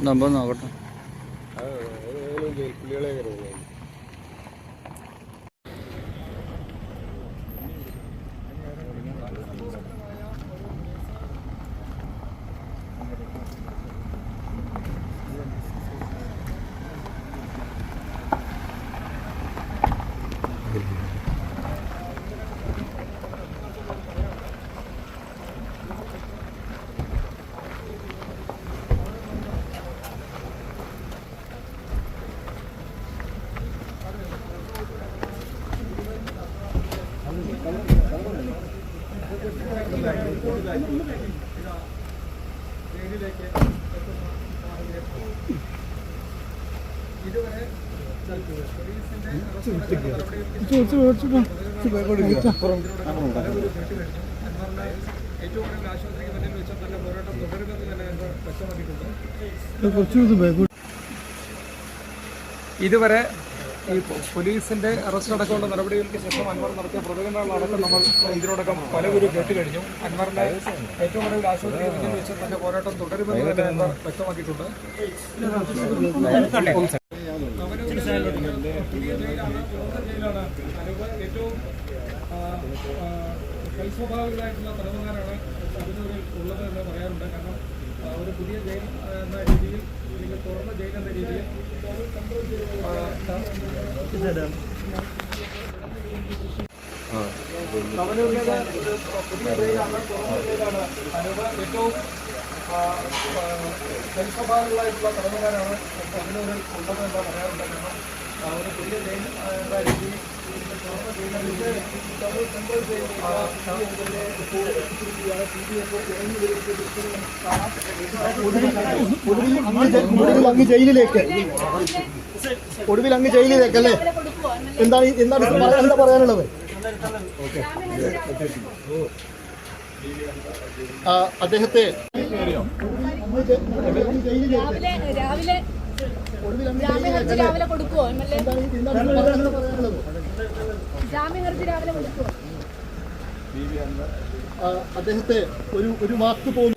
സംഭവം നോക്കട്ടെ കയറുള്ളൂ ഇതുവരെ ഈ പോലീസിന്റെ അറസ്റ്റ് അടക്കമുള്ള നടപടികൾക്ക് ശേഷം അൻവർ നടത്തിയ പ്രതികരണങ്ങളടക്കം നമ്മൾ ഇതിനോടകം പലവരും കേട്ട് കഴിഞ്ഞു അൻവറിന്റെ ഏറ്റവും ഒടുവിൽ ആശുപത്രിയിൽ മുന്നിൽ വെച്ച് തന്റെ പോരാട്ടം തുടരുമെന്ന് തന്നെ അൻവർ വ്യക്തമാക്കിയിട്ടുണ്ട്. ഏറ്റവും കൽസ്വഭാവികളായിട്ടുള്ള തലവന്മാരാണ് കണ്ണൂരിൽ ഉള്ളത് എന്ന് പറയാറുണ്ട് കാരണം ഒരു പുതിയ ജയിൽ എന്ന രീതിയിൽ അല്ലെങ്കിൽ തുറന്ന ജയിൽ എന്ന രീതിയിൽ ഏറ്റവും കൽസ്വഭാവികളായിട്ടുള്ള തലവന്മാരാണ് കണ്ണൂരിൽ എന്ന് പറയാറുണ്ട് കാരണം ഒരു പുതിയ ജയിൽ രീതിയിൽ ഒടുവിൽ അങ്ങ് ജയിലിലേക്ക്. ഒടുവിൽ അങ്ങ് ജയിലിലേക്ക് അല്ലേ എന്താണ് എന്താണ് എന്താ പറയാനുള്ളത്? അദ്ദേഹത്തെ രാവിലെ രാവിലെ ജാമ്യ ഹർജി രാവിലെ കൊടുക്കുവോ? M L A? ജാമ്യ ഹർജി രാവിലെ കൊടുക്കുവോ? അദ്ദേഹത്തെ ഒരു ഒരു വാക്ക് പോലും